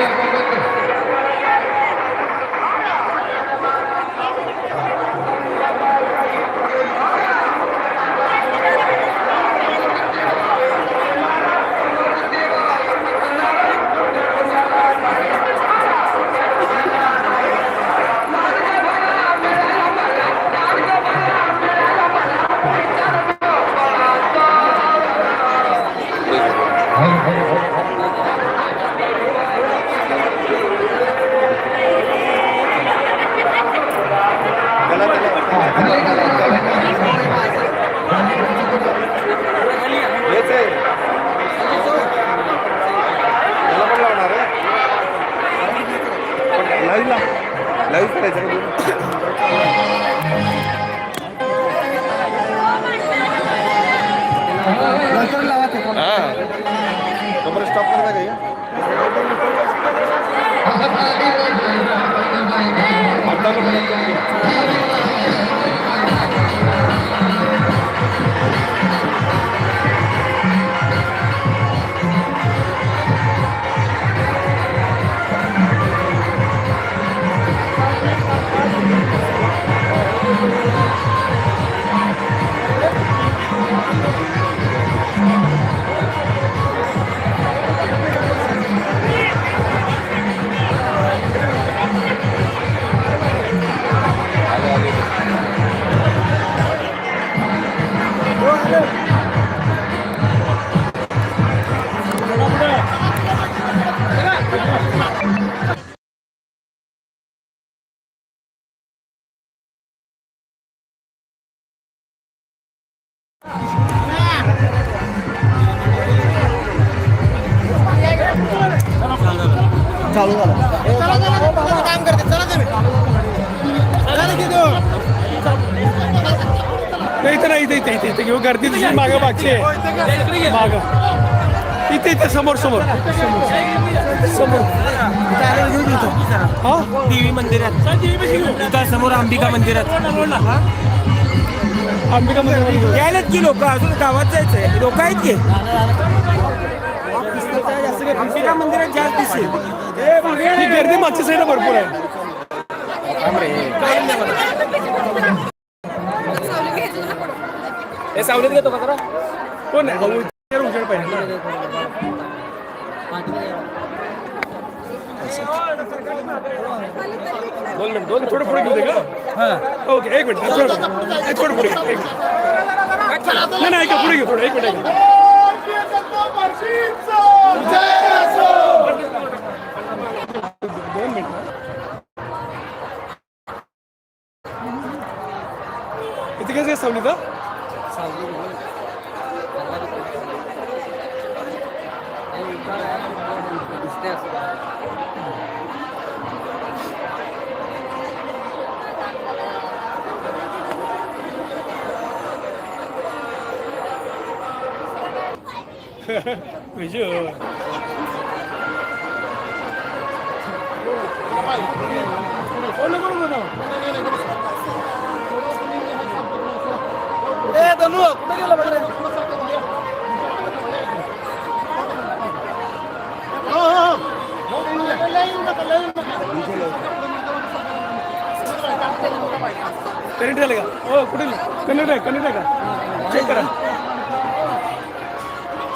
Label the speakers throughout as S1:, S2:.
S1: Gracias. हा. कमर stop करता
S2: नाही इथं नाही इथे इथे इथे इथे. घेऊ गर्दी तुझी मागं मागचे माग. इथे इथे समोर समोर. समोर. हा?
S3: देवी मंदिरात. समोर अंबिका मंदिरात.
S2: अंबिका मंदिर
S3: यायलाच की लोक? अजून गावात जायचंय. लोक आहेत की? अंबिका मंदिरात जास्त दिसेल.
S2: ही गर्दी मागच्या साईडला भरपूर आहे.
S3: हे सावलीत घेतो का जरा?
S2: कोण उजेड पाहिजे दोन मिनिट दोन थोडं पुढे घेऊ दे का? ओके एक मिनिट. थोडं ए, थोडं पुढे घे, एक मिनिट. नाही नाही ऐका पुढे घेऊ थोडं एक मिनिट ऐका दोन मिनिट इथे कसं आहे सावली तर विजय हो नको नको नको. ए धनु कुठे गेला बघ रे?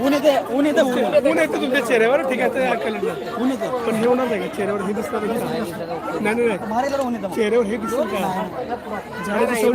S2: ऊन येते ऊन येते ऊन येते तुमच्या चेहऱ्यावर ठीक आहे ऊन येते पण हे होणार नाही का? चेहऱ्यावर हे दिसतं का? नाही नाही नाही. चेहऱ्यावर हे दिसेल का? दिसेल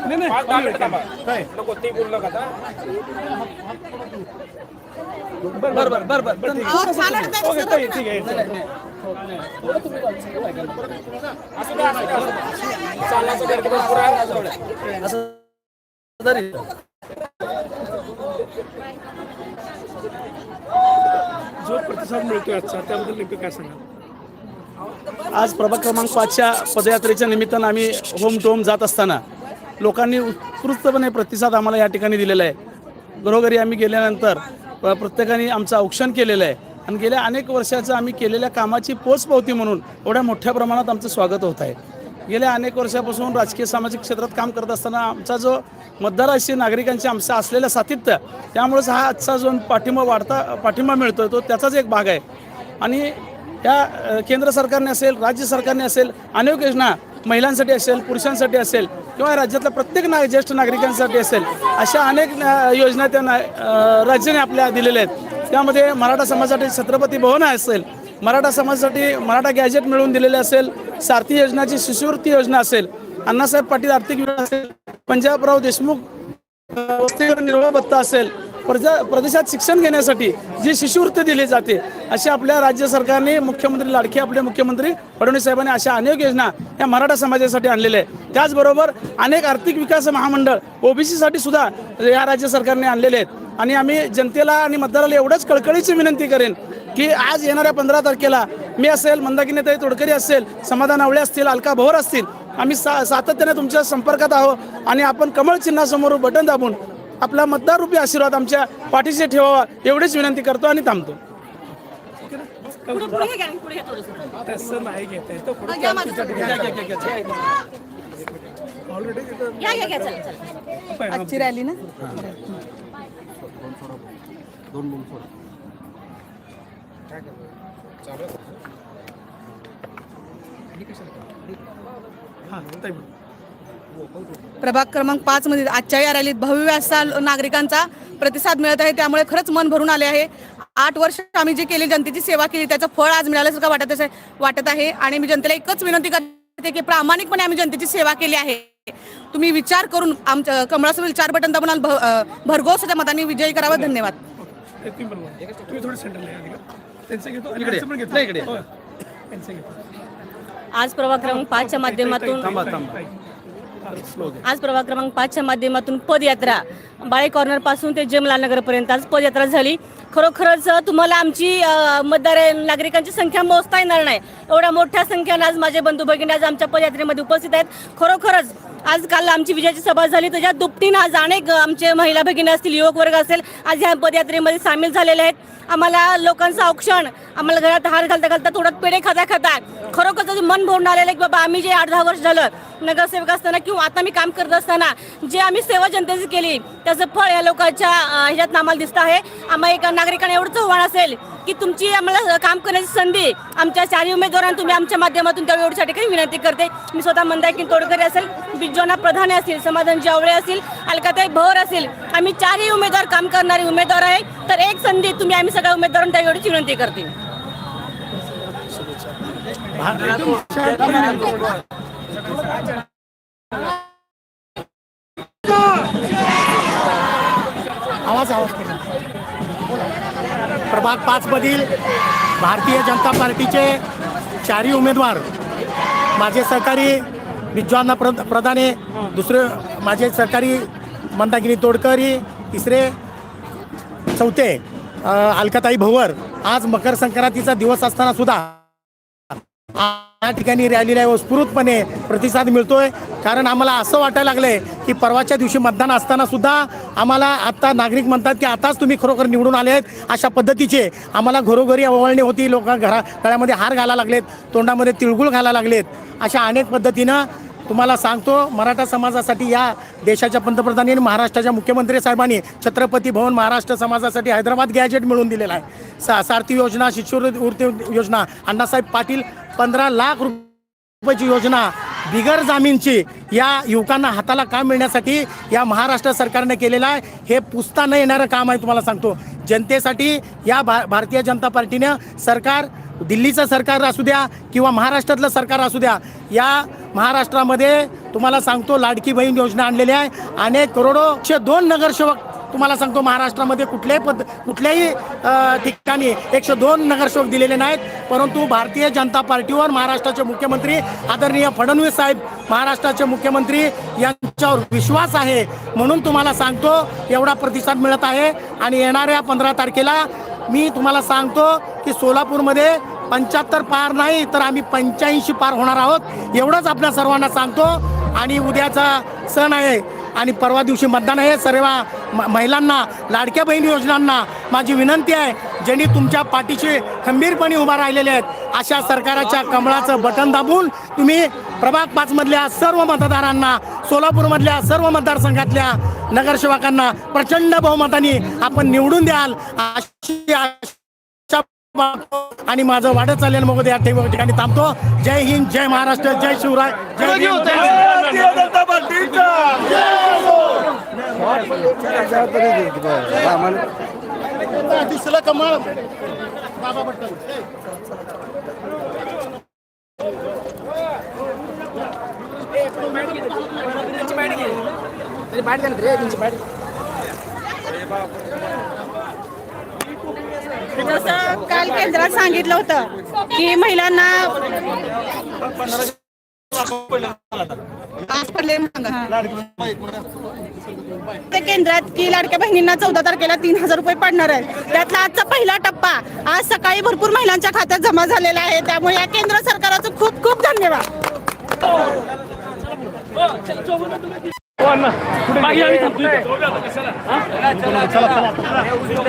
S2: नाही नाही
S3: नको ते बोलू नका
S2: ठीक आहे. जो प्रतिसाद मिळतोय आजचा त्याबद्दल नेमकं काय सांगा
S4: आज प्रभाग क्रमांक पाचच्या पदयात्रेच्या निमित्तानं आम्ही होम टू होम जात असताना लोकांनी उत्कृष्टपणे प्रतिसाद आम्हाला या ठिकाणी दिलेला आहे. घरोघरी आम्ही गेल्यानंतर प्रत्येकाने आमचं औक्षण केलेलं आहे. आणि गेल्या अनेक वर्षाचं आम्ही केलेल्या कामाची पोचपावती म्हणून एवढ्या मोठ्या प्रमाणात आमचं स्वागत होत आहे. गेल्या अनेक वर्षापासून राजकीय सामाजिक क्षेत्रात काम करत असताना आमचा जो मतदाराशी नागरिकांशी आमचं असलेलं सातित्य त्यामुळेच हा आजचा जो पाठिंबा वाढता पाठिंबा मिळतोय तो त्याचाच एक भाग आहे. आणि या केंद्र सरकारने असेल राज्य सरकारने असेल अनेक योजना महिलांसाठी असेल पुरुषांसाठी असेल किंवा राज्यातल्या प्रत्येक ना ज्येष्ठ नागरिकांसाठी असेल अशा अनेक योजना त्या ना राज्याने आपल्या दिलेल्या आहेत. त्यामध्ये मराठा समाजासाठी छत्रपती भवन असेल मराठा समाजासाठी मराठा गॅजेट मिळवून दिलेले असेल सारथी योजनाची शिष्यवृत्ती योजना असेल अण्णासाहेब पाटील आर्थिक विकास असेल पंजाबराव देशमुख वस्तीवर भत्ता असेल प्रजा प्रदेशात शिक्षण घेण्यासाठी जी शिष्यवृत्ती दिली जाते अशी आपल्या राज्य सरकारने मुख्यमंत्री लाडके आपले मुख्यमंत्री फडणवीस साहेबांनी अशा अनेक योजना या मराठा समाजासाठी आणलेल्या आहेत. त्याचबरोबर अनेक आर्थिक विकास महामंडळ ओबीसीसाठी सुद्धा या राज्य सरकारने आणलेले आहेत. आणि आम्ही जनतेला आणि मतदाराला एवढंच कळकळीची विनंती करेन की आज येणाऱ्या पंधरा तारखेला मी असेल मंदाकिनीताई तोडकरी असेल समाधान आवळे असतील अलका भोर असतील आम्ही सा सातत्याने तुमच्या संपर्कात आहोत आणि आपण कमळ चिन्हासमोर बटन दाबून आपला मतदार रूपी आशीर्वाद आमच्या पाठीशी ठेवावा एवढीच विनंती करतो आणि थांबतो.
S2: तसं नाही घेता
S5: आजची रॅली ना?
S2: हां.
S5: प्रभाग क्रमांक पाच मध्ये आजच्या या रॅलीत भव्य असा नागरिकांचा प्रतिसाद मिळत आहे त्यामुळे खरंच मन भरून आले आहे आठ वर्ष आम्ही जी केली जनतेची सेवा केली त्याचं फळ आज मिळाल्यासारखं वाटत असे वाटत आहे आणि मी जनतेला एकच विनंती करते की प्रामाणिकपणे आम्ही जनतेची सेवा केली आहे तुम्ही विचार करून आमच्या कमळासमोर चार बटन दाबून भरघोस त्या मतांनी विजयी करावा धन्यवाद.
S2: हो.
S6: आज प्रभाग क्रमांक पाचच्या माध्यमातून आज प्रभाग क्रमांक पाचच्या माध्यमातून पदयात्रा. बाळे कॉर्नरपासून ते जमलाल नगर पर्यंत आज पदयात्रा झाली. खरोखरच तुम्हाला आमची मतदार नागरिकांची संख्या मोजता येणार नाही. एवढ्या मोठ्या संख्येनं आज माझे बंधू भगिनी आज आमच्या पदयात्रेमध्ये उपस्थित आहेत. खरोखरच आज काल आमची विजयाची सभा झाली. त्याच्या दुपटीनं आज अनेक आमचे महिला भगिनी असतील युवक वर्ग असेल आज या पदयात्रेमध्ये सामील झालेले आहेत. आम्हाला लोकांचं औक्षण आम्हाला घरात हार घालता घालता थोडं पेढे खाता खाता. खरोखरच मन भरून आलेलं आहे की बाबा आम्ही जे आठ दहा वर्ष झालं नगरसेवक असताना किंवा आता मी काम करत असताना जे आम्ही सेवा जनतेची केली त्याचं फळ या लोकांच्या ह्याच्यात आम्हाला दिसतं आहे. आम्हाला एका नागरिकांना एवढंच आव्हान असेल की तुमची आम्हाला काम करण्याची संधी आमच्या चारही उमेदवारांना तुम्ही आमच्या माध्यमातून त्या एवढ्या ठिकाणी विनंती करते. मी स्वतः मंदाकिन तोडकरी असेल बिजोना प्रधान असतील समाधान जावळे असतील अलकाताई भर असेल आम्ही चारही उमेदवार काम करणारे उमेदवार आहे. तर एक संधी तुम्ही आम्ही सगळ्या उमेदवारांना त्या एवढीच विनंती करते.
S7: आवाज आवाज प्रभाग पाचमधील भारतीय जनता पार्टीचे चारही उमेदवार माझे सहकारी विज्वाना प्र प्रधाने दुसरे माझे सहकारी मंदागिरी तोडकरी तिसरे चौथे अलकाताई भोवर. आज मकर संक्रांतीचा दिवस असताना सुद्धा या ठिकाणी रॅलीला उत्स्फूर्तपणे प्रतिसाद मिळतोय. कारण आम्हाला असं वाटायला लागलंय की परवाच्या दिवशी मतदान असताना सुद्धा आम्हाला आता नागरिक म्हणतात की आताच तुम्ही खरोखर निवडून आले आहेत अशा पद्धतीचे. आम्हाला घरोघरी अवळणी होती लोक घरा गळ्यामध्ये हार घालायला लागलेत तोंडामध्ये तिळगुळ घालायला लागलेत. अशा अनेक पद्धतीनं तुम्हाला सांगतो मराठा समाजासाठी या देशाच्या पंतप्रधानांनी आणि महाराष्ट्राच्या मुख्यमंत्री साहेबांनी छत्रपती भवन महाराष्ट्र समाजासाठी हैदराबाद गॅजेट मिळवून दिलेला आहे. सा सारथी योजना शिष्यवृत्ती योजना अण्णासाहेब पाटील पंधरा लाख रुपयाची योजना बिगर जामीनची या युवकांना हाताला काम मिळण्यासाठी या महाराष्ट्र सरकारने केलेलं आहे. हे पुसता न येणारं काम आहे तुम्हाला सांगतो. जनतेसाठी या भा भारतीय जनता पार्टीनं सरकार दिल्लीचं सरकार असू द्या किंवा महाराष्ट्रातलं सरकार असू द्या या महाराष्ट्रामध्ये तुम्हाला सांगतो लाडकी बहीण योजना आणलेली आहे. अनेक करोडोचे दोन नगरसेवक तुम्हाला सांगतो महाराष्ट्रामध्ये कुठल्याही पद कुठल्याही ठिकाणी एकशे दोन नगरसेवक दिलेले नाहीत. परंतु भारतीय जनता पार्टीवर महाराष्ट्राचे मुख्यमंत्री आदरणीय फडणवीस साहेब महाराष्ट्राचे मुख्यमंत्री यांच्यावर विश्वास आहे म्हणून तुम्हाला सांगतो एवढा प्रतिसाद मिळत आहे. आणि येणाऱ्या पंधरा तारखेला मी तुम्हाला सांगतो की सोलापूरमध्ये पंच्याहत्तर पार नाही तर आम्ही पंच्याऐंशी पार होणार आहोत. एवढंच आपल्या सर्वांना सांगतो. आणि उद्याचा सण आहे. आणि परवा दिवशी मतदान आहे. सर्व म- महिलांना लाडक्या बहीण योजनांना माझी विनंती आहे ज्यांनी तुमच्या पाठीशी खंबीरपणे उभा राहिलेले आहेत अशा सरकाराच्या कमळाचं बटन दाबून तुम्ही प्रभाग पाचमधल्या सर्व मतदारांना सोलापूरमधल्या सर्व मतदारसंघातल्या नगरसेवकांना प्रचंड बहुमताने आपण निवडून द्याल अशी आशा आणि माझं वाढत चाललेलं मग या ठिकाणी ठिकाणी थांबतो. जय हिंद जय महाराष्ट्र जय शिवराय जय दिसलं कमळ बाबा पटकन.
S8: जसं काल केंद्रात सांगितलं होतं की महिलांना केंद्रात की लाडक्या बहिणींना चौदा तारखेला तीन हजार रुपये पडणार आहेत. त्यातला आजचा पहिला टप्पा आज सकाळी भरपूर महिलांच्या खात्यात जमा झालेला आहे. त्यामुळे या केंद्र सरकारचं खूप खूप धन्यवाद.
S9: चला खरं